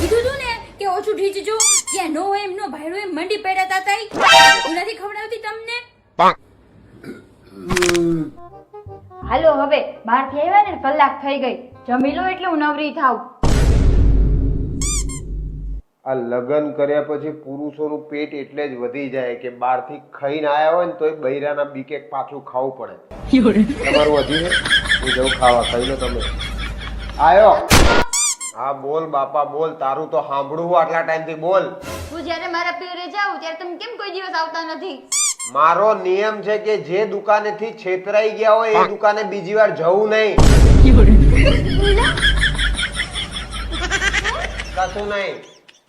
કીધું કે ઓછું ઢીચજો જ્યાં નો હોય એમનો ભાઈડો એમ મંડી પડ્યા હું નથી ખવડાવતી તમને? હાલો, હવે બહારથી આવ્યા ને કલાક થઈ ગઈ. જમી લો એટલે હું નવરી થાવ આ લગ્ન કર્યા પછી પુરુષોનું પેટ એટલે જ વધી જાય કે બહારથી ખાઈને આયા હોય ને તોય બૈરાના બીકે પાછું ખાવું પડે. તમારું વધી હું જઉં ખાવા ખાઈ લો તમે. આવ્યો હા બોલ બાપા બોલ. તારું તો સાંભળવું હું આટલા ટાઈમથી બોલ. હું જ્યારે મારા પિયરે જાઉં ત્યારે તમે કેમ કોઈ દિવસ આવતા નથી? મારો નિયમ છે કે જે દુકાનેથી છેતરાઈ ગયા હોય એ દુકાને બીજી વાર જવું નહીં. કશું નહીં.